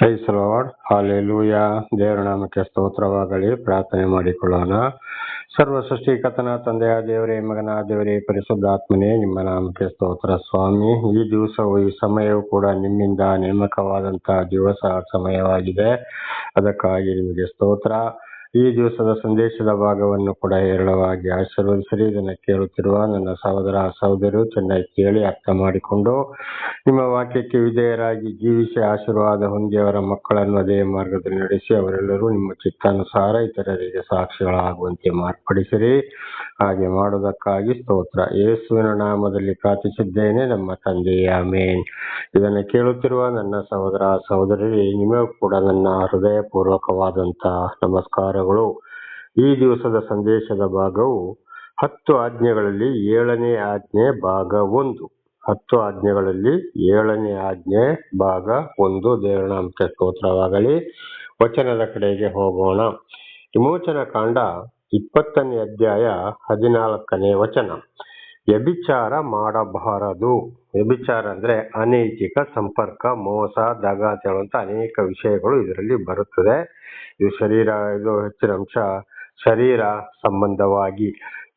Price lord hallelujah ದೇವರ ನಾಮಕ್ಕೆ ಸ್ತೋತ್ರವಾಗಲಿ. ಪ್ರಾರ್ಥನೆ ಮಾಡಿಕೊಳ್ಳೋಣ. ಸರ್ವ ಸೃಷ್ಟಿಕತನ ತಂದೆಯ ದೇವರೇ, ಮಗನ ದೇವರೇ, ಪರಿಶುದ್ಧಾತ್ಮನೇ, ನಿಮ್ಮ ನಾಮಕ್ಕೆ ಸ್ತೋತ್ರ ಸ್ವಾಮಿ. ಈ ದಿವಸವು, ಈ ಸಮಯವು ಕೂಡ ನಿಮ್ಮಿಂದ ನೇಮಕವಾದಂತಹ ದಿವಸ, ಸಮಯವಾಗಿದೆ. ಅದಕ್ಕಾಗಿ ನಿಮಗೆ ಸ್ತೋತ್ರ. ಈ ದಿವಸದ ಸಂದೇಶದ ಭಾಗವನ್ನು ಕೂಡ ಹೇರಳವಾಗಿ ಆಶೀರ್ವದಿಸಿರಿ ಇದನ್ನು ಕೇಳುತ್ತಿರುವ ನನ್ನ ಸಹೋದರ ಸಹೋದರಿಯು ಚೆನ್ನಾಗಿ ಕೇಳಿ ಅರ್ಥ ಮಾಡಿಕೊಂಡು ನಿಮ್ಮ ವಾಕ್ಯಕ್ಕೆ ವಿಧೇಯರಾಗಿ ಜೀವಿಸಿ ಆಶೀರ್ವಾದ ಹೊಂದಿ ಅವರ ಮಕ್ಕಳನ್ನು ಅದೇ ಮಾರ್ಗದಲ್ಲಿ ನಡೆಸಿ ಅವರೆಲ್ಲರೂ ನಿಮ್ಮ ಚಿತ್ತಾನುಸಾರ ಇತರರಿಗೆ ಸಾಕ್ಷಿಗಳಾಗುವಂತೆ ಮಾರ್ಪಡಿಸಿರಿ. ಹಾಗೆ ಮಾಡುವುದಕ್ಕಾಗಿ ಸ್ತೋತ್ರ. ಯೇಸುವಿನ ನಾಮದಲ್ಲಿ ಪ್ರಾರ್ಥಿಸಿದ್ದೇನೆ ನಮ್ಮ ತಂದೆಯ ಮೇನ್ ಇದನ್ನು ಕೇಳುತ್ತಿರುವ ನನ್ನ ಸಹೋದರ ಸಹೋದರಿ, ನಿಮಗೂ ಕೂಡ ನನ್ನ ಹೃದಯಪೂರ್ವಕವಾದಂತಹ ನಮಸ್ಕಾರಗಳು ಈ ದಿವಸದ ಸಂದೇಶದ ಭಾಗವು ಹತ್ತು ಆಜ್ಞೆಗಳಲ್ಲಿ ಏಳನೇ ಆಜ್ಞೆ ಭಾಗ ಒಂದು. ಹತ್ತು ಆಜ್ಞೆಗಳಲ್ಲಿ ಏಳನೇ ಆಜ್ಞೆ ಭಾಗ ಒಂದು. ದೇವನಾಮಕ ಸ್ತೋತ್ರವಾಗಲಿ. ವಚನದ ಕಡೆಗೆ ಹೋಗೋಣ. ವಿಮೋಚನ ಕಾಂಡ ಇಪ್ಪತ್ತನೇ ಅಧ್ಯಾಯ ಹದಿನಾಲ್ಕನೇ ವಚನ. ವ್ಯಭಿಚಾರ ಮಾಡಬಾರದು. ವ್ಯಭಿಚಾರ ಅಂದ್ರೆ ಅನೈತಿಕ ಸಂಪರ್ಕ, ಮೋಸ, ದಗ ಅಂತ ಅನೇಕ ವಿಷಯಗಳು ಇದರಲ್ಲಿ ಬರುತ್ತದೆ. ಇದು ಶರೀರ, ಇದು ಹೆಚ್ಚಿನ ಅಂಶ ಶರೀರ ಸಂಬಂಧವಾಗಿ.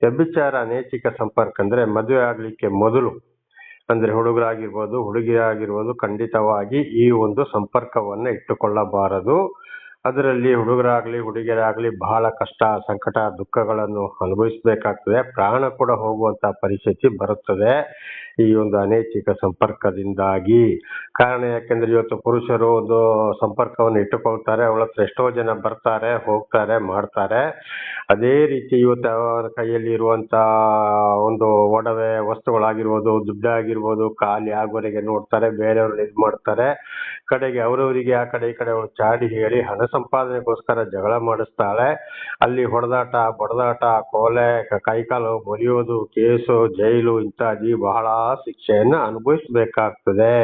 ವ್ಯಭಿಚಾರ, ಅನೈತಿಕ ಸಂಪರ್ಕ ಅಂದ್ರೆ ಮದುವೆ ಆಗಲಿಕ್ಕೆ ಮೊದಲು, ಅಂದ್ರೆ ಹುಡುಗರಾಗಿರ್ಬೋದು, ಹುಡುಗಿಯಾಗಿರ್ಬೋದು ಖಂಡಿತವಾಗಿ ಈ ಒಂದು ಸಂಪರ್ಕವನ್ನ ಇಟ್ಟುಕೊಳ್ಳಬಾರದು. ಅದರಲ್ಲಿ ಹುಡುಗರಾಗ್ಲಿ, ಹುಡುಗಿಯರಾಗಲಿ ಬಹಳ ಕಷ್ಟ, ಸಂಕಟ, ದುಃಖಗಳನ್ನು ಅನುಭವಿಸಬೇಕಾಗ್ತದೆ. ಪ್ರಾಣ ಕೂಡ ಹೋಗುವಂತ ಪರಿಸ್ಥಿತಿ ಬರುತ್ತದೆ ಈ ಒಂದು ಅನೈಚಿಕ ಸಂಪರ್ಕದಿಂದಾಗಿ. ಕಾರಣ ಯಾಕೆಂದ್ರೆ ಇವತ್ತು ಪುರುಷರು ಒಂದು ಸಂಪರ್ಕವನ್ನು ಇಟ್ಟುಕೊಳ್ತಾರೆ ಅವಳ ಹತ್ರ ಎಷ್ಟೋ ಜನ ಬರ್ತಾರೆ, ಹೋಗ್ತಾರೆ, ಮಾಡ್ತಾರೆ. ಅದೇ ರೀತಿ ಇವತ್ತು ಅವರ ಕೈಯಲ್ಲಿ ಇರುವಂತ ಒಂದು ಒಡವೆ ವಸ್ತುಗಳಾಗಿರ್ಬೋದು ದುಡ್ಡಾಗಿರ್ಬೋದು ಖಾಲಿ ಆಗುವವರೆಗೆ ನೋಡ್ತಾರೆ, ಬೇರೆಯವ್ರನ್ನ ಇದು ಮಾಡ್ತಾರೆ ಕಡೆಗೆ ಅವರವರಿಗೆ ಆ ಕಡೆ ಈ ಕಡೆ ಚಾಡಿ ಹೇಳಿ ಹಣ ಸಂಪಾದನೆಗೋಸ್ಕರ ಜಗಳ ಮಾಡಿಸ್ತಾಳೆ. ಅಲ್ಲಿ ಹೊಡೆದಾಟ, ಬಡದಾಟ, ಕೊಲೆ ಕೈಕಾಲು ಮುರಿಯೋದು, ಕೇಸು, ಜೈಲು ಇತ್ಯಾದಿ ಬಹಳ ಶಿಕ್ಷೆಯನ್ನ ಅನುಭವಿಸಬೇಕಾಗ್ತದೆ.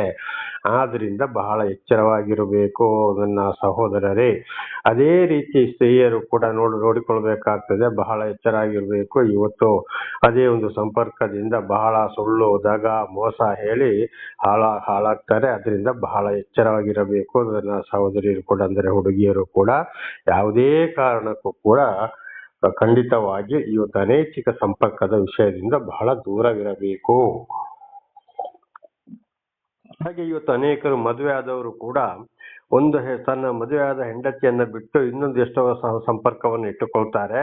ಆದ್ರಿಂದ ಬಹಳ ಎಚ್ಚರವಾಗಿರಬೇಕು ನನ್ನ ಸಹೋದರರೇ. ಅದೇ ರೀತಿ ಸ್ತ್ರೀಯರು ಕೂಡ ನೋಡಿ, ನೋಡಿಕೊಳ್ಬೇಕಾಗ್ತದೆ, ಬಹಳ ಎಚ್ಚರಾಗಿರಬೇಕು. ಇವತ್ತು ಅದೇ ಒಂದು ಸಂಪರ್ಕದಿಂದ ಬಹಳ ಸುಳ್ಳು, ದಗ, ಮೋಸ ಹೇಳಿ ಹಾಳ, ಹಾಳಾಗ್ತಾರೆ. ಅದರಿಂದ ಬಹಳ ಎಚ್ಚರವಾಗಿರಬೇಕು. ನನ್ನ ಸಹೋದರಿಯರು ಕೂಡ, ಅಂದರೆ ಹುಡುಗಿಯರು ಕೂಡ ಯಾವುದೇ ಕಾರಣಕ್ಕೂ ಕೂಡ ಖಂಡಿತವಾಗಿ ಇವತ್ತು ಅನೈತಿಕ ಸಂಪರ್ಕದ ವಿಷಯದಿಂದ ಬಹಳ ದೂರವಿರಬೇಕು. ಹಾಗೆ ಇವತ್ತು ಅನೇಕರು ಮದುವೆ ಆದವರು ಕೂಡ ಒಂದು ತನ್ನ ಮದುವೆ ಆದ ಹೆಂಡತಿಯನ್ನ ಬಿಟ್ಟು ಇನ್ನೊಂದು ಎಷ್ಟೋ ಸಂಪರ್ಕವನ್ನು ಇಟ್ಟುಕೊಳ್ತಾರೆ.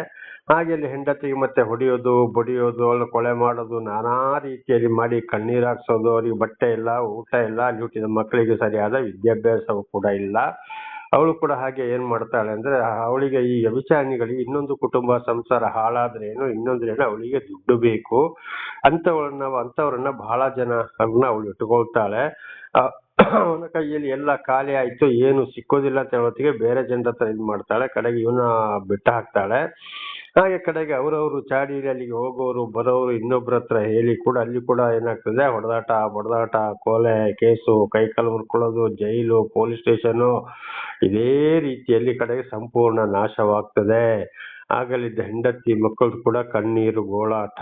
ಹಾಗೆ ಅಲ್ಲಿ ಹೆಂಡತಿಗೆ ಮತ್ತೆ ಹೊಡೆಯೋದು, ಬಡಿಯೋದು ಅವಳು ಕೊಳೆ ಮಾಡೋದು, ನಾನಾ ರೀತಿಯಲ್ಲಿ ಮಾಡಿ ಕಣ್ಣೀರು ಹಾಕ್ಸೋದು, ಅವರಿಗೆ ಬಟ್ಟೆ ಇಲ್ಲ, ಊಟ ಇಲ್ಲ, ಅಲ್ಲಿ ಹುಟ್ಟಿದ ಮಕ್ಕಳಿಗೆ ಸರಿಯಾದ ವಿದ್ಯಾಭ್ಯಾಸವೂ ಕೂಡ ಇಲ್ಲ. ಅವಳು ಕೂಡ ಹಾಗೆ ಏನ್ ಮಾಡ್ತಾಳೆ ಅಂದ್ರೆ ಅವಳಿಗೆ ಈ ವ್ಯಭಿಚಾರಣಿಗಳಿಗೆ ಇನ್ನೊಂದು ಕುಟುಂಬ ಸಂಸಾರ ಹಾಳಾದ್ರೆ ಏನು ಇನ್ನೊಂದ್ರೆ ಏನು ಅವಳಿಗೆ ದುಡ್ಡು ಬೇಕು. ಅಂತವಳನ್ನ, ಅಂತವ್ರನ್ನ ಬಹಳ ಜನ ಅವಳು ಇಟ್ಕೊಳ್ತಾಳೆ. ಅವನ ಕೈಯಲ್ಲಿ ಎಲ್ಲ ಖಾಲಿ ಆಯ್ತು, ಏನು ಸಿಕ್ಕೋದಿಲ್ಲ ಅಂತ ಹೇಳೋತ್ತಿಗೆ ಬೇರೆ ಜನರ ಹತ್ರ ಇದ್ ಮಾಡ್ತಾಳೆ ಕಡೆಗೆ ಇವನ ಬಿಟ್ಟ ಹಾಕ್ತಾಳೆ ಹಾಗೆ ಕಡೆಗೆ ಅವರವರು ಚಾಡಿ ಅಲ್ಲಿಗೆ ಹೋಗೋರು, ಬರೋರು, ಇನ್ನೊಬ್ರ ಹತ್ರ ಹೇಳಿ ಕೂಡ ಅಲ್ಲಿ ಕೂಡ ಏನಾಗ್ತದೆ, ಹೊಡೆದಾಟ, ಬಡದಾಟ, ಕೊಲೆ ಕೇಸು ಕೈಕಾಲು ಮುರ್ಕೊಳ್ಳೋದು, ಜೈಲು, ಪೊಲೀಸ್ ಸ್ಟೇಷನು, ಇದೇ ರೀತಿಯಲ್ಲಿ ಕಡೆಗೆ ಸಂಪೂರ್ಣ ನಾಶವಾಗ್ತದೆ. ಆಗಲಿದ್ದ ಹೆಂಡತಿ ಮಕ್ಕಳು ಕೂಡ ಕಣ್ಣೀರು, ಗೋಳಾಟ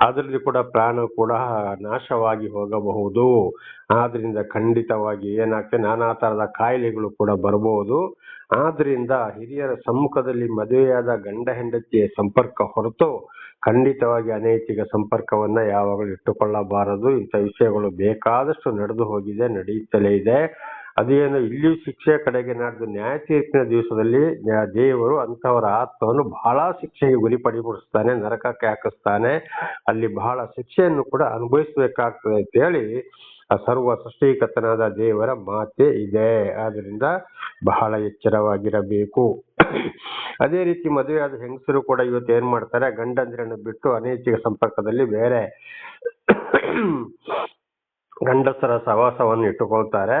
ಅದರಲ್ಲಿ ಕೂಡ ಪ್ರಾಣ ಕೂಡ ನಾಶವಾಗಿ ಹೋಗಬಹುದು. ಆದ್ರಿಂದ ಖಂಡಿತವಾಗಿ ಏನಾಗ್ತದೆ, ನಾನಾ ತರದ ಕಾಯಿಲೆಗಳು ಕೂಡ ಬರಬಹುದು ಆದ್ರಿಂದ ಹಿರಿಯರ ಸಮ್ಮುಖದಲ್ಲಿ ಮದುವೆಯಾದ ಗಂಡ ಹೆಂಡತಿಯ ಸಂಪರ್ಕ ಹೊರತು ಖಂಡಿತವಾಗಿ ಅನೈತಿಕ ಸಂಪರ್ಕವನ್ನ ಯಾವಾಗಲೂ ಇಟ್ಟುಕೊಳ್ಳಬಾರದು. ಇಂಥ ವಿಷಯಗಳು ಬೇಕಾದಷ್ಟು ನಡೆದು ಹೋಗಿದೆ, ನಡೆಯುತ್ತಲೇ ಇದೆ. ಅದೇನು ಇಲ್ಲಿ ಶಿಕ್ಷೆ ಕಡೆಗೆ ನಡೆದು ನ್ಯಾಯ ತೀರ್ಪಿನ ದಿವಸದಲ್ಲಿ ದೇವರು ಅಂಥವರ ಆತ್ಮವನ್ನು ಬಹಳ ಶಿಕ್ಷೆಗೆ ಗುರಿಪಡಿಪಡಿಸ್ತಾನೆ ನರಕಕ್ಕೆ ಹಾಕಿಸ್ತಾನೆ. ಅಲ್ಲಿ ಬಹಳ ಶಿಕ್ಷೆಯನ್ನು ಕೂಡ ಅನುಭವಿಸಬೇಕಾಗ್ತದೆ ಅಂತ ಹೇಳಿ ಸರ್ವ ಸೃಷ್ಟಿಕರ್ತನಾದ ದೇವರ ಮಾತೆ ಇದೆ. ಆದ್ದರಿಂದ ಬಹಳ ಎಚ್ಚರವಾಗಿರಬೇಕು. ಅದೇ ರೀತಿ ಮದುವೆಯಾದ ಹೆಂಗಸರು ಕೂಡ ಇವತ್ತು ಏನ್ ಮಾಡ್ತಾರೆ? ಗಂಡಂದ್ರನ್ನು ಬಿಟ್ಟು ಅನೈತಿಕ ಸಂಪರ್ಕದಲ್ಲಿ ಬೇರೆ ಗಂಡಸರ ಸಹವಾಸವನ್ನು ಇಟ್ಟುಕೊಳ್ತಾರೆ.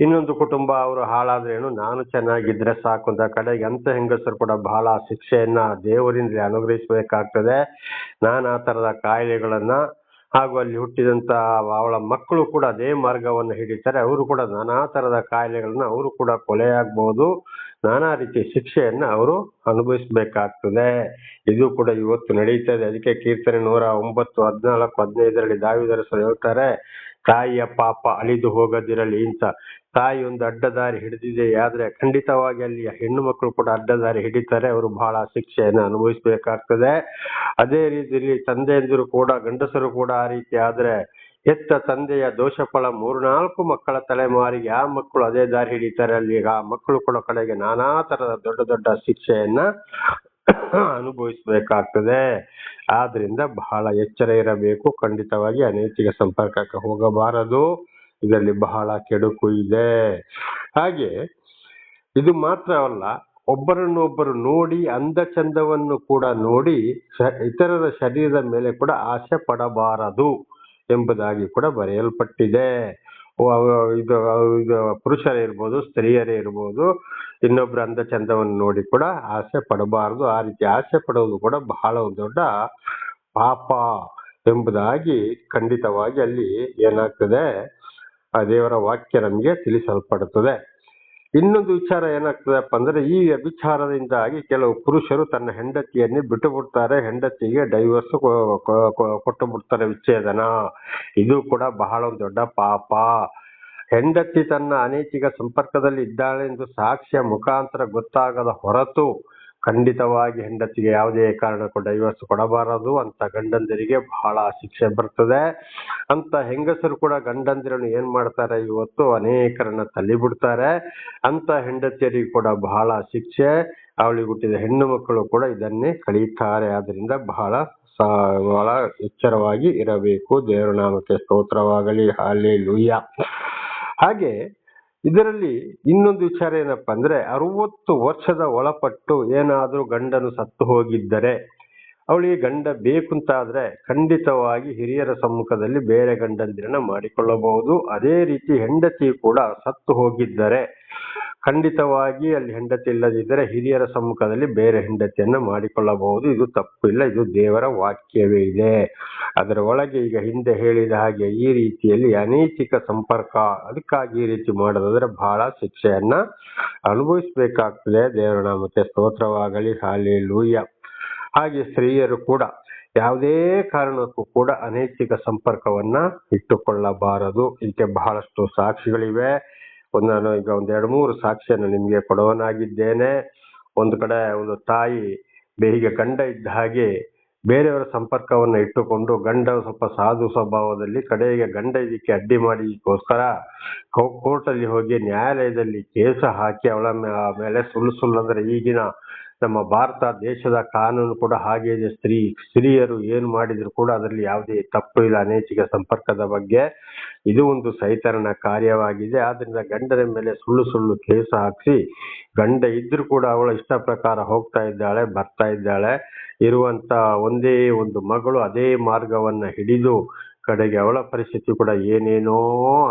ಇನ್ನೊಂದು ಕುಟುಂಬ ಅವರು ಹಾಳಾದ್ರೇನು ನಾನು ಚೆನ್ನಾಗಿದ್ರೆ ಸಾಕು ಅಂತ ಕಡೆಗೆ ಅಂತ ಹೆಂಗಸರು ಕೂಡ ಬಹಳ ಶಿಕ್ಷೆಯನ್ನ ದೇವರಿಂದ ಅನುಗ್ರಹಿಸಬೇಕಾಗ್ತದೆ. ನಾನಾ ತರದ ಕಾಯಿಲೆಗಳನ್ನ ಹಾಗೂ ಅಲ್ಲಿ ಹುಟ್ಟಿದಂತ ಅವಳ ಮಕ್ಕಳು ಕೂಡ ಅದೇ ಮಾರ್ಗವನ್ನು ಹಿಡಿತಾರೆ. ಅವರು ಕೂಡ ನಾನಾ ತರದ ಕಾಯಿಲೆಗಳನ್ನ ಅವರು ಕೂಡ ಕೊಲೆಯಾಗಬಹುದು ನಾನಾ ರೀತಿಯ ಶಿಕ್ಷೆಯನ್ನ ಅವರು ಅನುಭವಿಸಬೇಕಾಗ್ತದೆ. ಇದು ಕೂಡ ಇವತ್ತು ನಡೀತಾ ಇದೆ ಅದಕ್ಕೆ ಕೀರ್ತನೆ ನೂರ ಒಂಬತ್ತು, ಹದಿನಾಲ್ಕು, ಹದಿನೈದರಲ್ಲಿ ದಾವಿದರಸರು ಹೇಳ್ತಾರೆ, ತಾಯಿಯ ಪಾಪ ಅಳಿದು ಹೋಗದಿರಲಿ ಇಂತ ತಾಯಿ ಒಂದು ಅಡ್ಡ ದಾರಿ ಹಿಡಿದಿದೆ. ಆದ್ರೆ ಖಂಡಿತವಾಗಿ ಅಲ್ಲಿ ಹೆಣ್ಣು ಮಕ್ಕಳು ಕೂಡ ಅಡ್ಡ ದಾರಿ ಹಿಡಿತಾರೆ. ಅವರು ಬಹಳ ಶಿಕ್ಷೆಯನ್ನು ಅನುಭವಿಸಬೇಕಾಗ್ತದೆ. ಅದೇ ರೀತಿಯಲ್ಲಿ ತಂದೆಯಂದಿರು ಕೂಡ, ಗಂಡಸರು ಕೂಡ ಆ ರೀತಿ ಆದ್ರೆ ಹೆತ್ತ ತಂದೆಯ ದೋಷ ಫಲ ಮೂರ್ನಾಲ್ಕು ಮಕ್ಕಳ ತಲೆಮಾರಿಗೆ, ಆ ಮಕ್ಕಳು ಅದೇ ದಾರಿ ಹಿಡಿತಾರೆ ಅಲ್ಲಿ ಆ ಮಕ್ಕಳು ಕೂಡ ಕಡೆಗೆ ನಾನಾ ತರದ ದೊಡ್ಡ ದೊಡ್ಡ ಶಿಕ್ಷೆಯನ್ನ ಅನುಭವಿಸಬೇಕಾಗ್ತದೆ. ಆದ್ರಿಂದ ಬಹಳ ಎಚ್ಚರ ಇರಬೇಕು. ಖಂಡಿತವಾಗಿ ಅನೈತಿಕ ಸಂಪರ್ಕಕ್ಕೆ ಹೋಗಬಾರದು. ಇದರಲ್ಲಿ ಬಹಳ ಕೆಡುಕು ಇದೆ. ಹಾಗೆ, ಇದು ಮಾತ್ರವಲ್ಲ, ಒಬ್ಬರನ್ನೊಬ್ಬರು ನೋಡಿ ಅಂದ ಚಂದವನ್ನು ಕೂಡ ನೋಡಿ ಇತರರ ಶರೀರದ ಮೇಲೆ ಕೂಡ ಆಸೆ ಪಡಬಾರದು. ಎಂಬುದಾಗಿ ಕೂಡ ಬರೆಯಲ್ಪಟ್ಟಿದೆ. ಇದು ಇದು, ಪುರುಷರೇ ಇರ್ಬೋದು, ಸ್ತ್ರೀಯರೇ ಇರ್ಬೋದು ಇನ್ನೊಬ್ಬರ ಅಂದ ಚಂದವನ್ನು ನೋಡಿ ಕೂಡ ಆಸೆ ಪಡಬಾರದು. ಆ ರೀತಿ ಆಸೆ ಪಡೋದು ಕೂಡ ಬಹಳ ದೊಡ್ಡ ಪಾಪ ಎಂಬುದಾಗಿ ಖಂಡಿತವಾಗಿ ಅಲ್ಲಿ ಏನಾಗ್ತದೆ, ಆ ದೇವರ ವಾಕ್ಯ ನಮಗೆ ತಿಳಿಸಲ್ಪಡುತ್ತದೆ. ಇನ್ನೊಂದು ವಿಚಾರ ಏನಾಗ್ತದಪ್ಪ ಅಂದ್ರೆ ಈ ವಿಚಾರದಿಂದಾಗಿ ಕೆಲವು ಪುರುಷರು ತನ್ನ ಹೆಂಡತಿಯನ್ನೇ ಬಿಟ್ಟು ಬಿಡ್ತಾರೆ, ಹೆಂಡತಿಗೆ ಡೈವರ್ಸ್ ಕೊಟ್ಟು ಬಿಡ್ತಾರೆ ವಿಚ್ಛೇದನ. ಇದು ಕೂಡ ಬಹಳ ಒಂದು ದೊಡ್ಡ ಪಾಪ. ಹೆಂಡತಿ ತನ್ನ ಅನೈತಿಕ ಸಂಪರ್ಕದಲ್ಲಿ ಇದ್ದಾಳೆ ಎಂದು ಸಾಕ್ಷ್ಯ ಮುಖಾಂತರ ಗೊತ್ತಾಗದ ಹೊರತು ಖಂಡಿತವಾಗಿ ಹೆಂಡತಿಗೆ ಯಾವುದೇ ಕಾರಣಕ್ಕೂ ಡೈವರ್ಸ್ ಕೊಡಬಾರದು. ಅಂತ ಗಂಡಂದಿರಿಗೆ ಬಹಳ ಶಿಕ್ಷೆ ಬರ್ತದೆ. ಅಂತ ಹೆಂಗಸರು ಕೂಡ ಗಂಡಂದಿರನ್ನು ಏನ್ ಮಾಡ್ತಾರೆ, ಇವತ್ತು ಅನೇಕರನ್ನ ತಳ್ಳಿ ಬಿಡ್ತಾರೆ ಅಂತ ಹೆಂಡತಿಯರಿಗೆ ಕೂಡ ಬಹಳ ಶಿಕ್ಷೆ. ಅವಳಿಗೆ ಹುಟ್ಟಿದ ಹೆಣ್ಣು ಮಕ್ಕಳು ಕೂಡ ಇದನ್ನೇ ಕಳೀತಾರೆ. ಆದ್ರಿಂದ ಬಹಳ ಬಹಳ ಎಚ್ಚರವಾಗಿ ಇರಬೇಕು. ದೇವರ ನಾಮಕ್ಕೆ ಸ್ತೋತ್ರವಾಗಲಿ. ಹಾಲೆ ಲೂಯ್ಯ ಹಾಗೆ ಇದರಲ್ಲಿ ಇನ್ನೊಂದು ವಿಚಾರ ಏನಪ್ಪಾ ಅಂದ್ರೆ ಅರವತ್ತು ವರ್ಷದ ಒಳಪಟ್ಟು ಏನಾದರೂ ಗಂಡನು ಸತ್ತು ಹೋಗಿದ್ದರೆ ಅವಳಿಗೆ ಗಂಡ ಬೇಕು ಅಂತ ಆದ್ರೆ ಖಂಡಿತವಾಗಿ ಹಿರಿಯರ ಸಮ್ಮುಖದಲ್ಲಿ ಬೇರೆ ಗಂಡಂದಿರನ್ನ ಮಾಡಿಕೊಳ್ಳಬಹುದು. ಅದೇ ರೀತಿ ಹೆಂಡತಿ ಕೂಡ ಸತ್ತು ಹೋಗಿದ್ದರೆ ಖಂಡಿತವಾಗಿ ಅಲ್ಲಿ ಹೆಂಡತಿ ಇಲ್ಲದಿದ್ದರೆ ಹಿರಿಯರ ಸಮ್ಮುಖದಲ್ಲಿ ಬೇರೆ ಹೆಂಡತಿಯನ್ನು ಮಾಡಿಕೊಳ್ಳಬಹುದು. ಇದು ತಪ್ಪು ಇಲ್ಲ, ಇದು ದೇವರ ವಾಕ್ಯವೇ ಇದೆ. ಅದರ ಒಳಗೆ ಈಗ ಹಿಂದೆ ಹೇಳಿದ ಹಾಗೆ ಈ ರೀತಿಯಲ್ಲಿ ಅನೈತಿಕ ಸಂಪರ್ಕ, ಅದಕ್ಕಾಗಿ ಈ ರೀತಿ ಮಾಡೋದಾದ್ರೆ ಬಹಳ ಶಿಕ್ಷೆಯನ್ನ ಅನುಭವಿಸಬೇಕಾಗ್ತದೆ. ದೇವರ ನಾಮಕ್ಕೆ ಸ್ತೋತ್ರವಾಗಲಿ ಹಾಲಿ ಲೂಯ್ಯ ಹಾಗೆ ಸ್ತ್ರೀಯರು ಕೂಡ ಯಾವುದೇ ಕಾರಣಕ್ಕೂ ಕೂಡ ಅನೈತಿಕ ಸಂಪರ್ಕವನ್ನ ಇಟ್ಟುಕೊಳ್ಳಬಾರದು. ಇದಕ್ಕೆ ಬಹಳಷ್ಟು ಸಾಕ್ಷಿಗಳಿವೆ. ಒಂದು ನಾನು ಈಗ ಒಂದು ಎರಡು ಮೂರು ಸಾಕ್ಷಿಯನ್ನು ನಿಮಗೆ ಕೊಡುವನಾಗಿದ್ದೇನೆ. ಒಂದು ಕಡೆ ಒಂದು ತಾಯಿ ಬೇಹಿಗೆ ಗಂಡ ಇದ್ದ ಹಾಗೆ ಬೇರೆಯವರ ಸಂಪರ್ಕವನ್ನ ಇಟ್ಟುಕೊಂಡು ಗಂಡ ಸ್ವಲ್ಪ ಸಾಧು ಸ್ವಭಾವದಲ್ಲಿ ಕಡೆಗೆ ಗಂಡ ಇದಕ್ಕೆ ಅಡ್ಡಿ ಮಾಡಿದಕ್ಕೋಸ್ಕರ ಕೋರ್ಟಲ್ಲಿ ಹೋಗಿ ನ್ಯಾಯಾಲಯದಲ್ಲಿ ಕೇಸ ಹಾಕಿ ಅವಳ ಮೇಲೆ ಸುಳ್ಳು ಸುಳ್ಳು ಅಂದ್ರೆ ಈಗಿನ ನಮ್ಮ ಭಾರತ ದೇಶದ ಕಾನೂನು ಕೂಡ ಹಾಗೆ ಇದೆ. ಸ್ತ್ರೀ, ಸ್ತ್ರೀಯರು ಏನು ಮಾಡಿದ್ರು ಕೂಡ ಅದರಲ್ಲಿ ಯಾವುದೇ ತಪ್ಪು ಇಲ್ಲ ಅನೈತಿಕ ಸಂಪರ್ಕದ ಬಗ್ಗೆ ಇದು ಒಂದು ಸೈತರಣ ಕಾರ್ಯವಾಗಿದೆ. ಆದ್ರಿಂದ ಗಂಡನ ಮೇಲೆ ಸುಳ್ಳು ಸುಳ್ಳು ಕೇಸ ಹಾಕಿಸಿ, ಗಂಡ ಇದ್ರೂ ಕೂಡ ಅವಳ ಇಷ್ಟ ಪ್ರಕಾರ ಹೋಗ್ತಾ ಇದ್ದಾಳೆ, ಬರ್ತಾ ಇದ್ದಾಳೆ. ಇರುವಂತ ಒಂದೇ ಒಂದು ಮಗಳು ಅದೇ ಮಾರ್ಗವನ್ನ ಹಿಡಿದು ಕಡೆಗೆ ಅವಳ ಪರಿಸ್ಥಿತಿ ಕೂಡ ಏನೇನೋ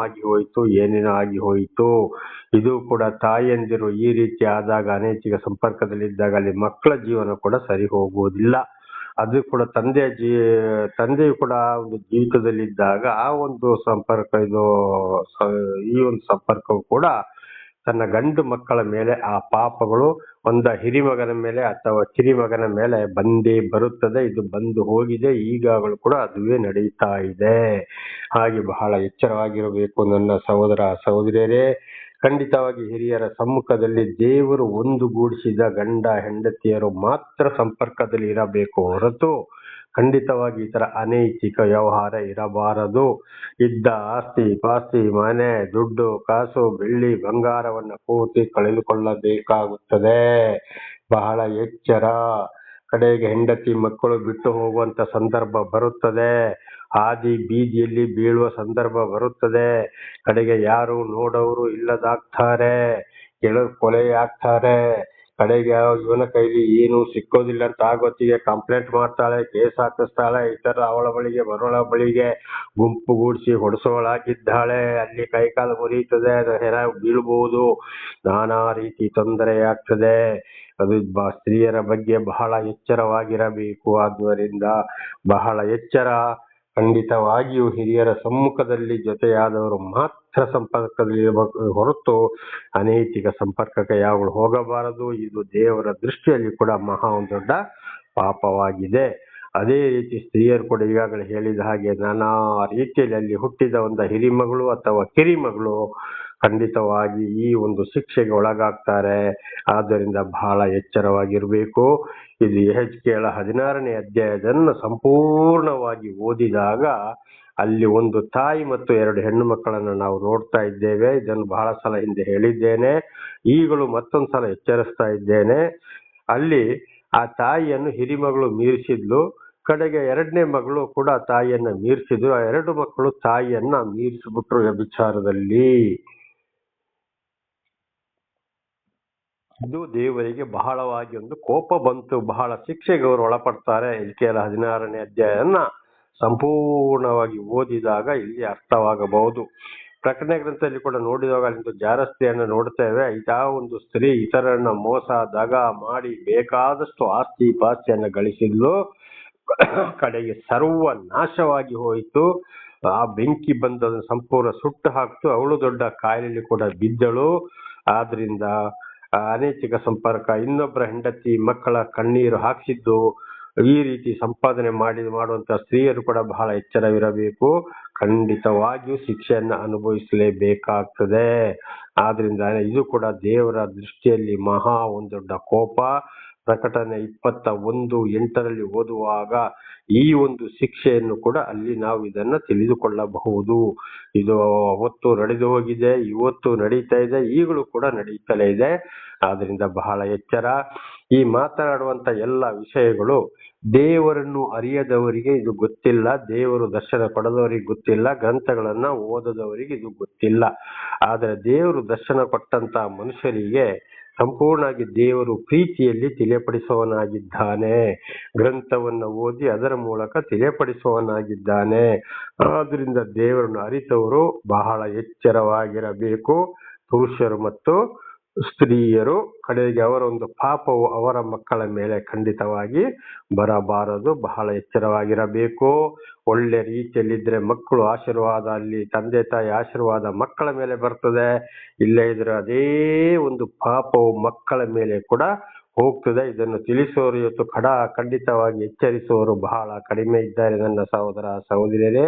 ಆಗಿ ಹೋಯಿತು, ಏನೇನೋ ಆಗಿ ಹೋಯಿತು. ಇದು ಕೂಡ ತಾಯಿಯಂದಿರು ಈ ರೀತಿ ಆದಾಗ ಅನೈತಿಕ ಸಂಪರ್ಕದಲ್ಲಿದ್ದಾಗ ಅಲ್ಲಿ ಮಕ್ಕಳ ಜೀವನ ಕೂಡ ಸರಿ ಹೋಗುವುದಿಲ್ಲ. ಅದು ಕೂಡ ತಂದೆ ಜೀ, ತಂದೆಯು ಕೂಡ ಒಂದು ಜೀವಿತದಲ್ಲಿದ್ದಾಗ ಆ ಒಂದು ಸಂಪರ್ಕ ಇದು ಈ ಒಂದು ಸಂಪರ್ಕವು ಕೂಡ ತನ್ನ ಗಂಡು ಮಕ್ಕಳ ಮೇಲೆ ಆ ಪಾಪಗಳು ಒಂದ ಹಿರಿಮಗನ ಮೇಲೆ ಅಥವಾ ಚಿರಿಮಗನ ಮೇಲೆ ಬಂದೇ ಬರುತ್ತದೆ. ಇದು ಬಂದು ಹೋಗಿದೆ. ಈಗಾಗಲೂ ಕೂಡ ಅದುವೇ ನಡೀತಾ ಇದೆ. ಹಾಗೆ ಬಹಳ ಎಚ್ಚರವಾಗಿರಬೇಕು ನನ್ನ ಸಹೋದರ, ಸಹೋದರಿಯರೇ. ಖಂಡಿತವಾಗಿ ಹಿರಿಯರ ಸಮ್ಮುಖದಲ್ಲಿ ದೇವರು ಒಂದುಗೂಡಿಸಿದ ಗಂಡ, ಹೆಂಡತಿಯರು ಮಾತ್ರ ಸಂಪರ್ಕದಲ್ಲಿ ಇರಬೇಕು ಹೊರತು ಖಂಡಿತವಾಗಿ ಈ ತರ ಅನೈತಿಕ ವ್ಯವಹಾರ ಇರಬಾರದು. ಇದ್ದ ಆಸ್ತಿ ಪಾಸ್ತಿ, ಮನೆ, ದುಡ್ಡು, ಕಾಸು, ಬೆಳ್ಳಿ, ಬಂಗಾರವನ್ನ ಪೂರ್ತಿ ಕಳೆದುಕೊಳ್ಳಬೇಕಾಗುತ್ತದೆ. ಬಹಳ ಎಚ್ಚರ. ಕಡೆಗೆ ಹೆಂಡತಿ ಮಕ್ಕಳು ಬಿಟ್ಟು ಹೋಗುವಂತ ಸಂದರ್ಭ ಬರುತ್ತದೆ. ಹಾದಿ ಬೀದಿಯಲ್ಲಿ ಬೀಳುವ ಸಂದರ್ಭ ಬರುತ್ತದೆ. ಕಡೆಗೆ ಯಾರು ನೋಡೋರು ಇಲ್ಲದಾಗ್ತಾರೆ. ಕೆಲವರು ಕೊಲೆ ಆಗ್ತಾರೆ ಕಡೆಗೆ ಯಾವ- ಇವನ ಕೈಲಿ ಏನು ಸಿಕ್ಕೋದಿಲ್ಲ ಅಂತ ಆಗೋತ್ತಿಗೆ ಕಂಪ್ಲೇಂಟ್ ಮಾಡ್ತಾಳೆ, ಕೇಸ್ ಹಾಕಿಸ್ತಾಳೆ ಇತರ ಅವಳ ಬಳಿಗೆ, ಬರೋಳ ಬಳಿಗೆ ಗುಂಪುಗೂಡಿಸಿ ಹೊಡೆಸೋಳಾಗಿದ್ದಾಳೆ. ಅಲ್ಲಿ ಕೈಕಾಲು ಮುರಿಯುತ್ತದೆ ಹೆರ ಬೀಳ್ಬಹುದು ನಾನಾ ರೀತಿ ತೊಂದರೆ ಆಗ್ತದೆ. ಅದು ಸ್ತ್ರೀಯರ ಬಗ್ಗೆ ಬಹಳ ಎಚ್ಚರವಾಗಿರಬೇಕು. ಆದ್ದರಿಂದ ಬಹಳ ಎಚ್ಚರ, ಖಂಡಿತವಾಗಿಯೂ ಹಿರಿಯರ ಸಮ್ಮುಖದಲ್ಲಿ ಜೊತೆಯಾದವರು ಮಾತ್ರ ಸಂಪರ್ಕದಲ್ಲಿ ಇರಬೇಕು ಹೊರತು ಅನೈತಿಕ ಸಂಪರ್ಕಕ್ಕೆ ಯಾವಾಗಲೂ ಹೋಗಬಾರದು, ಇದು ದೇವರ ದೃಷ್ಟಿಯಲ್ಲಿ ಕೂಡ ಮಹಾ ಒಂದು ದೊಡ್ಡ ಪಾಪವಾಗಿದೆ. ಅದೇ ರೀತಿ ಸ್ತ್ರೀಯರು ಕೂಡ ಈಗಾಗಲೇ ಹೇಳಿದ ಹಾಗೆ ನಾನಾ ರೀತಿಯಲ್ಲಿ ಅಲ್ಲಿ ಹುಟ್ಟಿದ ಒಂದು ಹಿರಿಮಗಳು ಅಥವಾ ಕಿರಿಮಗಳು ಖಂಡಿತವಾಗಿ ಈ ಒಂದು ಶಿಕ್ಷೆಗೆ ಒಳಗಾಗ್ತಾರೆ. ಆದ್ದರಿಂದ ಬಹಳ ಎಚ್ಚರವಾಗಿರಬೇಕು. ಇದು ಎಚ್ ಕೆಳ ಹದಿನಾರನೇ ಅಧ್ಯಾಯದನ್ನು ಸಂಪೂರ್ಣವಾಗಿ ಓದಿದಾಗ ಅಲ್ಲಿ ಒಂದು ತಾಯಿ ಮತ್ತು ಎರಡು ಹೆಣ್ಣು ಮಕ್ಕಳನ್ನು ನಾವು ನೋಡ್ತಾ ಇದ್ದೇವೆ. ಇದನ್ನು ಬಹಳ ಸಲ ಹಿಂದೆ ಹೇಳಿದ್ದೇನೆ. ಈಗಲೂ ಮತ್ತೊಂದು ಸಲ ಎಚ್ಚರಿಸ್ತಾ ಇದ್ದೇನೆ. ಅಲ್ಲಿ ಆ ತಾಯಿಯನ್ನು ಹಿರಿಮಗಳು ಮೀರಿಸಿದ್ಲು. ಕಡೆಗೆ ಎರಡನೇ ಮಗಳು ಕೂಡ ತಾಯಿಯನ್ನ ಮೀರಿಸಿದ್ರು. ಆ ಎರಡು ಮಕ್ಕಳು ತಾಯಿಯನ್ನ ಮೀರಿಸಿಬಿಟ್ರು ವ್ಯಭಿಚಾರದಲ್ಲಿ ಇದು ದೇವರಿಗೆ ಬಹಳವಾಗಿ ಒಂದು ಕೋಪ ಬಂತು. ಬಹಳ ಶಿಕ್ಷೆಗೆ ಅವರು ಒಳಪಡ್ತಾರೆ. ಎಲ್ ಹದಿನಾರನೇ ಅಧ್ಯಾಯನ ಸಂಪೂರ್ಣವಾಗಿ ಓದಿದಾಗ ಇಲ್ಲಿ ಅರ್ಥವಾಗಬಹುದು. ಪ್ರಕಟಣೆ ಗ್ರಂಥದಲ್ಲಿ ಕೂಡ ನೋಡಿದಾಗ ಅಲ್ಲಿಂದ ಜಾರಸ್ತಿಯನ್ನು ನೋಡ್ತೇವೆ. ಯಾವ ಒಂದು ಸ್ತ್ರೀ ಇತರರನ್ನ ಮೋಸ, ದಗ ಮಾಡಿ ಬೇಕಾದಷ್ಟು ಆಸ್ತಿ ಪಾಸ್ತಿಯನ್ನು ಗಳಿಸಿದ್ಲು ಕಡೆಗೆ ಸರ್ವ ನಾಶವಾಗಿ ಹೋಯಿತು. ಆ ಬೆಂಕಿ ಬಂದದ ಸಂಪೂರ್ಣ ಸುಟ್ಟು ಹಾಕ್ತು. ಅವಳು ದೊಡ್ಡ ಕಾಯಿಲೆಯಲ್ಲಿ ಕೂಡ ಬಿದ್ದಳು. ಆದ್ರಿಂದ ಅನೈತಿಕ ಸಂಪರ್ಕ. ಇನ್ನೊಬ್ಬರ ಹೆಂಡತಿ ಮಕ್ಕಳ ಕಣ್ಣೀರು ಹಾಕಿಸಿದ್ದು. ಈ ರೀತಿ ಸಂಪಾದನೆ ಮಾಡಿ ಮಾಡುವಂತ ಸ್ತ್ರೀಯರು ಕೂಡ ಬಹಳ ಎಚ್ಚರವಿರಬೇಕು. ಖಂಡಿತವಾಗಿಯೂ ಶಿಕ್ಷೆಯನ್ನ ಅನುಭವಿಸಲೇಬೇಕಾಗ್ತದೆ. ಆದ್ರಿಂದ ಇದು ಕೂಡ ದೇವರ ದೃಷ್ಟಿಯಲ್ಲಿ ಮಹಾ ಒಂದು ದೊಡ್ಡ ಕೋಪ. ಪ್ರಕಟಣೆ ಇಪ್ಪತ್ತ ಒಂದು ಎಂಟರಲ್ಲಿ ಓದುವಾಗ ಈ ಒಂದು ಶಿಕ್ಷೆಯನ್ನು ಕೂಡ ಅಲ್ಲಿ ನಾವು ಇದನ್ನ ತಿಳಿದುಕೊಳ್ಳಬಹುದು. ಇದು ಅವತ್ತು ನಡೆದು ಹೋಗಿದೆ, ಇವತ್ತು ನಡೀತಾ ಇದೆ, ಈಗಲೂ ಕೂಡ ನಡೀತಲೇ ಇದೆ. ಆದ್ರಿಂದ ಬಹಳ ಎಚ್ಚರ. ಈ ಮಾತನಾಡುವಂತ ಎಲ್ಲ ವಿಷಯಗಳು ದೇವರನ್ನು ಅರಿಯದವರಿಗೆ ಇದು ಗೊತ್ತಿಲ್ಲ, ದೇವರು ದರ್ಶನ ಪಡೆದವರಿಗೆ ಗೊತ್ತಿಲ್ಲ, ಗ್ರಂಥಗಳನ್ನ ಓದದವರಿಗೆ ಇದು ಗೊತ್ತಿಲ್ಲ. ಆದರೆ ದೇವರು ದರ್ಶನ ಕೊಟ್ಟಂತ ಮನುಷ್ಯರಿಗೆ ಸಂಪೂರ್ಣವಾಗಿ ದೇವರು ಪ್ರೀತಿಯಲ್ಲಿ ತಿಳಿಯಪಡಿಸುವವನಾಗಿದ್ದಾನೆ. ಗ್ರಂಥವನ್ನು ಓದಿ ಅದರ ಮೂಲಕ ತಿಳಿಯಪಡಿಸುವವನಾಗಿದ್ದಾನೆ. ಆದ್ರಿಂದ ದೇವರನ್ನು ಅರಿತವರು ಬಹಳ ಎಚ್ಚರವಾಗಿರಬೇಕು. ಪುರುಷರು ಮತ್ತು ಸ್ತ್ರೀಯರು ಕಡೆಗೆ ಅವರ ಒಂದು ಪಾಪವು ಅವರ ಮಕ್ಕಳ ಮೇಲೆ ಖಂಡಿತವಾಗಿ ಬರಬಾರದು. ಬಹಳ ಎಚ್ಚರವಾಗಿರಬೇಕು. ಒಳ್ಳೆ ರೀತಿಯಲ್ಲಿದ್ದರೆ ಮಕ್ಕಳು ಆಶೀರ್ವಾದ, ಅಲ್ಲಿ ತಂದೆ, ತಾಯಿ ಆಶೀರ್ವಾದ ಮಕ್ಕಳ ಮೇಲೆ ಬರ್ತದೆ. ಇಲ್ಲೇ ಇದ್ರೆ ಅದೇ ಒಂದು ಪಾಪವು ಮಕ್ಕಳ ಮೇಲೆ ಕೂಡ ಹೋಗ್ತದೆ. ಇದನ್ನು ತಿಳಿಸುವವರು ಇವತ್ತು ಕಡ, ಖಂಡಿತವಾಗಿ ಎಚ್ಚರಿಸುವವರು ಬಹಳ ಕಡಿಮೆ ಇದ್ದಾರೆ ನನ್ನ ಸಹೋದರ, ಸಹೋದರಿಯರೇ.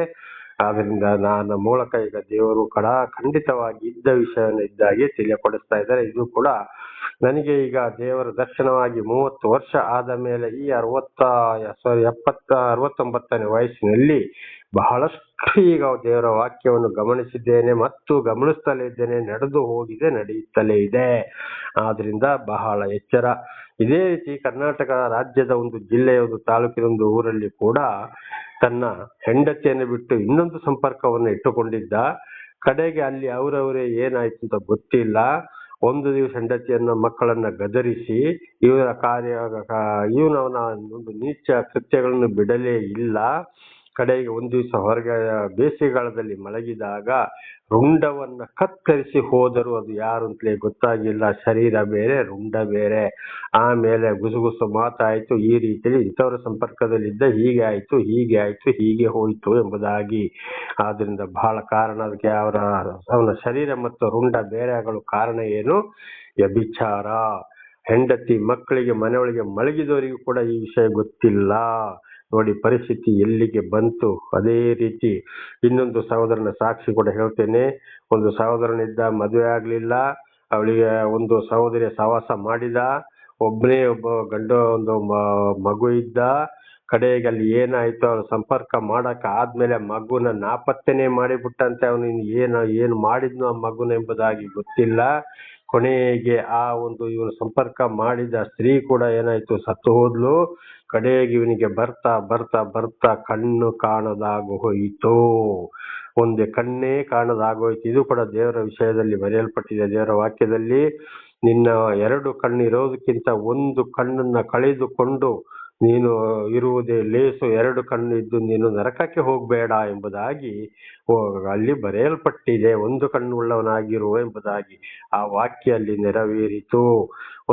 ಆದ್ರಿಂದ ನನ್ನ ಮೂಲಕ ಈಗ ದೇವರು ಕಡ ಖಂಡಿತವಾಗಿ ಇದ್ದ ವಿಷಯವನ್ನು ಇದ್ದಾಗೆ ತಿಳಿಯಪಡಿಸ್ತಾ ಇದ್ದಾರೆ. ಇದು ಕೂಡ ನನಗೆ ಈಗ ದೇವರ ದರ್ಶನವಾಗಿ ಮೂವತ್ತು ವರ್ಷ ಆದ ಮೇಲೆ ಈ ಅರವತ್ತ ಸಾರಿ ಎಪ್ಪತ್ತ, ಅರವತ್ತೊಂಬತ್ತನೇ ವಯಸ್ಸಿನಲ್ಲಿ ಬಹಳಷ್ಟು ಈಗ ದೇವರ ವಾಕ್ಯವನ್ನು ಗಮನಿಸಿದ್ದೇನೆ ಮತ್ತು ಗಮನಿಸ್ತಲೇ ಇದ್ದೇನೆ, ನಡೆದು ಹೋಗಿದೆ, ನಡೆಯುತ್ತಲೇ ಇದೆ. ಆದ್ರಿಂದ ಬಹಳ ಎಚ್ಚರ. ಇದೇ ರೀತಿ ಕರ್ನಾಟಕ ರಾಜ್ಯದ ಒಂದು ಜಿಲ್ಲೆಯ ಒಂದು ತಾಲೂಕಿನ ಒಂದು ಊರಲ್ಲಿ ಕೂಡ ತನ್ನ ಹೆಂಡತಿಯನ್ನು ಬಿಟ್ಟು ಇನ್ನೊಂದು ಸಂಪರ್ಕವನ್ನು ಇಟ್ಟುಕೊಂಡಿದ್ದ. ಕಡೆಗೆ ಅಲ್ಲಿ ಅವರವರೇ ಏನಾಯ್ತು ಅಂತ ಗೊತ್ತಿಲ್ಲ. ಒಂದು ದಿವಸ ಹೆಂಡತಿಯನ್ನ, ಮಕ್ಕಳನ್ನ ಗದರಿಸಿ, ಇವರ ಕಾರ್ಯ ಇವನವನ ಒಂದು ನೀಚ ಕೃತ್ಯಗಳನ್ನು ಬಿಡಲೇ ಇಲ್ಲ. ಕಡೆಗೆ ಒಂದು ದಿವಸ ಹೊರಗೆ, ಬೇಸಿಗೆಗಾಲದಲ್ಲಿ ಮಲಗಿದಾಗ ರುಂಡವನ್ನ ಕತ್ತರಿಸಿ ಹೋದರು ಅದು ಯಾರು ಅಂತಲೇ ಗೊತ್ತಾಗಿಲ್ಲ. ಶರೀರ ಬೇರೆ, ರುಂಡ ಬೇರೆ. ಆಮೇಲೆ ಗುಸುಗುಸು ಮಾತಾಯಿತು. ಈ ರೀತಿಯಲ್ಲಿ ಇಂಥವರ ಸಂಪರ್ಕದಲ್ಲಿದ್ದ ಹೀಗೆ ಆಯಿತು ಹೀಗೆ ಆಯಿತು, ಹೀಗೆ ಹೋಯಿತು ಎಂಬುದಾಗಿ. ಆದ್ರಿಂದ ಬಹಳ ಕಾರಣ. ಅದಕ್ಕೆ ಅವರ, ಅವನ ಶರೀರ ಮತ್ತು ರುಂಡ ಬೇರೆ ಆಗಲು ಕಾರಣ ಏನು? ವ್ಯಭಿಚಾರ. ಹೆಂಡತಿ ಮಕ್ಕಳಿಗೆ, ಮನೆಯೊಳಗೆ ಮಲಗಿದವರಿಗೂ ಕೂಡ ಈ ವಿಷಯ ಗೊತ್ತಿಲ್ಲ. ನೋಡಿ ಪರಿಸ್ಥಿತಿ ಎಲ್ಲಿಗೆ ಬಂತು? ಅದೇ ರೀತಿ ಇನ್ನೊಂದು ಸಹೋದರನ ಸಾಕ್ಷಿ ಕೂಡ ಹೇಳ್ತೇನೆ. ಒಂದು ಸಹೋದರನಿದ್ದ ಮದುವೆ ಆಗಲಿಲ್ಲ. ಅವಳಿಗೆ ಒಂದು ಸಹೋದರಿಯ ಸಹವಾಸ ಮಾಡಿದ. ಒಬ್ಬನೇ ಒಬ್ಬ ಗಂಡ, ಒಂದು ಮಗು ಇದ್ದ. ಕಡೆಗೆ ಅಲ್ಲಿ ಏನಾಯ್ತು ಅವ್ರ ಸಂಪರ್ಕ ಮಾಡಕ್ ಆದ್ಮೇಲೆ ಮಗುನ ನಾಪತ್ತೆನೆ ಮಾಡಿಬಿಟ್ಟಂತೆ ಅವನು. ಏನು ಏನು ಮಾಡಿದ್ನು ಆ ಮಗುನ ಎಂಬುದಾಗಿ ಗೊತ್ತಿಲ್ಲ. ಕೊನೆಗೆ ಆ ಒಂದು ಇವನು ಸಂಪರ್ಕ ಮಾಡಿದ ಸ್ತ್ರೀ ಕೂಡ ಏನಾಯ್ತು? ಸತ್ತು ಹೋದ್ಲು. ಕಡೆಗೆ ಇವನಿಗೆ ಬರ್ತಾ ಬರ್ತಾ ಬರ್ತಾ ಕಣ್ಣು ಕಾಣದಾಗ ಹೋಯಿತು ಒಂದೇ ಕಣ್ಣೇ ಕಾಣದಾಗೋಯ್ತು. ಇದು ಕೂಡ ದೇವರ ವಿಷಯದಲ್ಲಿ ಬರೆಯಲ್ಪಟ್ಟಿದೆ. ದೇವರ ವಾಕ್ಯದಲ್ಲಿ, ನಿನ್ನ ಎರಡು ಕಣ್ಣು ಇರೋದಕ್ಕಿಂತ ಒಂದು ಕಣ್ಣನ್ನ ಕಳೆದುಕೊಂಡು ನೀನು ಇರುವುದೇ ಲೇಸು ಎರಡು ಕಣ್ಣು ಇದ್ದು ನೀನು ನರಕಕ್ಕೆ ಹೋಗಬೇಡ ಎಂಬುದಾಗಿ ಅಲ್ಲಿ ಬರೆಯಲ್ಪಟ್ಟಿದೆ, ಒಂದು ಕಣ್ಣು ಉಳ್ಳವನಾಗಿರುವ ಎಂಬುದಾಗಿ ಆ ವಾಕ್ಯ ಅಲ್ಲಿ ನೆರವೇರಿತು.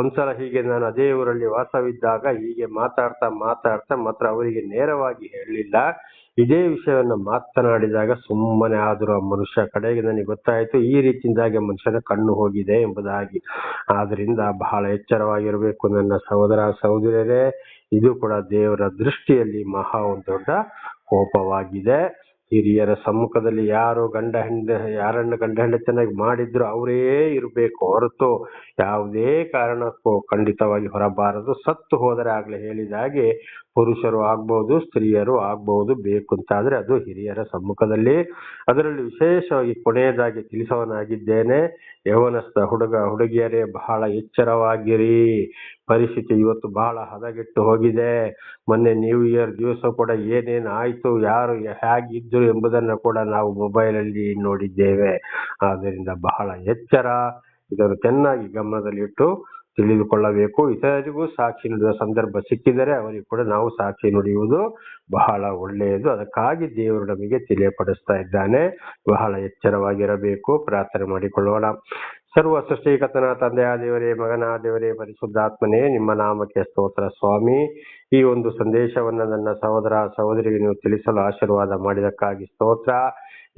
ಒಂದ್ಸಲ ಹೀಗೆ ನಾನು ಅದೇ ಊರಲ್ಲಿ ವಾಸವಿದ್ದಾಗ ಹೀಗೆ ಮಾತಾಡ್ತಾ ಮಾತಾಡ್ತಾ ಮಾತ್ರ ಅವರಿಗೆ ನೇರವಾಗಿ ಹೇಳಲಿಲ್ಲ. ಇದೇ ವಿಷಯವನ್ನು ಮಾತನಾಡಿದಾಗ ಸುಮ್ಮನೆ ಆದರೂ ಆ ಮನುಷ್ಯ ಕಡೆಗೆ ನನಗೆ ಗೊತ್ತಾಯಿತು, ಈ ರೀತಿಯಿಂದಾಗಿ ಮನುಷ್ಯನ ಕಣ್ಣು ಹೋಗಿದೆ ಎಂಬುದಾಗಿ. ಆದ್ರಿಂದ ಬಹಳ ಎಚ್ಚರವಾಗಿರಬೇಕು ನನ್ನ ಸಹೋದರ ಸಹೋದರಿಯರೇ ಇದು ಕೂಡ ದೇವರ ದೃಷ್ಟಿಯಲ್ಲಿ ಮಹಾ ಒಂದು ದೊಡ್ಡ ಕೋಪವಾಗಿದೆ. ಹಿರಿಯರ ಸಮ್ಮುಖದಲ್ಲಿ ಯಾರು ಗಂಡ ಹೆಂಡ, ಯಾರನ್ನು ಗಂಡ ಹೆಂಡತಿಯನ್ನಾಗಿ ಮಾಡಿದ್ರು ಅವರೇ ಇರಬೇಕು ಹೊರತು ಯಾವುದೇ ಕಾರಣಕ್ಕೂ ಖಂಡಿತವಾಗಿ ಹೊರಬಾರದು. ಸತ್ತು ಹೋದರೆ ಆಗಲೇ ಹೇಳಿದ ಹಾಗೆ ಪುರುಷರು ಆಗ್ಬಹುದು ಸ್ತ್ರೀಯರು ಆಗ್ಬಹುದು ಬೇಕು ಅಂತಾದ್ರೆ ಅದು ಹಿರಿಯರ ಸಮ್ಮುಖದಲ್ಲಿ. ಅದರಲ್ಲಿ ವಿಶೇಷವಾಗಿ ಕೊನೆಯದಾಗಿ ತಿಳಿಸವನಾಗಿದ್ದೇನೆ, ಯವನಸ್ಥ ಹುಡುಗ, ಹುಡುಗಿಯರೇ ಬಹಳ ಎಚ್ಚರವಾಗಿರಿ. ಪರಿಸ್ಥಿತಿ ಇವತ್ತು ಬಹಳ ಹದಗೆಟ್ಟು ಹೋಗಿದೆ. ಮೊನ್ನೆ ನ್ಯೂ ಇಯರ್ ದಿವಸ ಕೂಡ ಏನೇನು ಆಯ್ತು, ಯಾರು ಹೇಗಿದ್ರು ಎಂಬುದನ್ನು ಕೂಡ ನಾವು ಮೊಬೈಲ್ ಅಲ್ಲಿ ನೋಡಿದ್ದೇವೆ. ಆದ್ದರಿಂದ ಬಹಳ ಎಚ್ಚರ, ಇದನ್ನು ಚೆನ್ನಾಗಿ ಗಮನದಲ್ಲಿಟ್ಟು ತಿಳಿದುಕೊಳ್ಳಬೇಕು. ಇತರರಿಗೂ ಸಾಕ್ಷಿ ನುಡಿಯುವ ಸಂದರ್ಭ ಸಿಕ್ಕಿದರೆ ಅವರಿಗೂ ಕೂಡ ನಾವು ಸಾಕ್ಷಿ ನುಡಿಯುವುದು ಬಹಳ ಒಳ್ಳೆಯದು. ಅದಕ್ಕಾಗಿ ದೇವರು ನಮಗೆ ತಿಳಿಯಪಡಿಸ್ತಾ ಇದ್ದಾನೆ. ಬಹಳ ಎಚ್ಚರವಾಗಿರಬೇಕು. ಪ್ರಾರ್ಥನೆ ಮಾಡಿಕೊಳ್ಳೋಣ. ಸರ್ವ ಸೃಷ್ಟಿಕತನ ತಂದೆಯ ದೇವರೇ, ಮಗನ ದೇವರೇ, ಪರಿಶುದ್ಧಾತ್ಮನೇ, ನಿಮ್ಮ ನಾಮಕ್ಕೆ ಸ್ತೋತ್ರ ಸ್ವಾಮಿ. ಈ ಒಂದು ಸಂದೇಶವನ್ನ ನನ್ನ ಸಹೋದರ ಸಹೋದರಿಗೆ ನೀವು ತಿಳಿಸಲು ಆಶೀರ್ವಾದ ಮಾಡಿದಕ್ಕಾಗಿ ಸ್ತೋತ್ರ.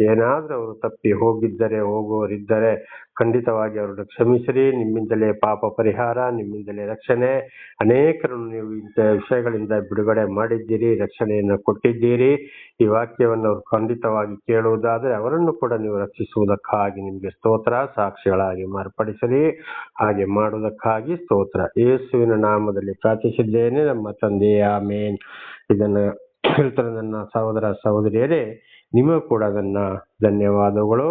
ಏನಾದ್ರೂ ಅವರು ತಪ್ಪಿ ಹೋಗಿದ್ದರೆ ಹೋಗುವವರಿದ್ದರೆ ಖಂಡಿತವಾಗಿ ಅವರನ್ನು ಕ್ಷಮಿಸಿರಿ. ನಿಮ್ಮಿಂದಲೇ ಪಾಪ ಪರಿಹಾರ, ನಿಮ್ಮಿಂದಲೇ ರಕ್ಷಣೆ. ಅನೇಕರನ್ನು ನೀವು ಇಂಥ ವಿಷಯಗಳಿಂದ ಬಿಡುಗಡೆ ಮಾಡಿದ್ದೀರಿ, ರಕ್ಷಣೆಯನ್ನು ಕೊಟ್ಟಿದ್ದೀರಿ. ಈ ವಾಕ್ಯವನ್ನು ಅವರು ಖಂಡಿತವಾಗಿ ಕೇಳುವುದಾದರೆ ಅವರನ್ನು ಕೂಡ ನೀವು ರಕ್ಷಿಸುವುದಕ್ಕಾಗಿ ನಿಮಗೆ ಸ್ತೋತ್ರ, ಸಾಕ್ಷಿಗಳಾಗಿ ಮಾರ್ಪಡಿಸಿರಿ ಹಾಗೆ ಮಾಡುವುದಕ್ಕಾಗಿ ಸ್ತೋತ್ರ. ಯೇಸುವಿನ ನಾಮದಲ್ಲಿ ಪ್ರಾರ್ಥಿಸಿದ್ದೇನೆ, ನಮ್ಮ ತಂದೆಯ ಆಮೇನ್. ಇದನ್ನು ಹೇಳ್ತಾರೆ ನನ್ನ ಸಹೋದರ ಸಹೋದರಿಯರೇ ನಿಮಗೂ ಕೂಡ ನನ್ನ ಧನ್ಯವಾದಗಳು.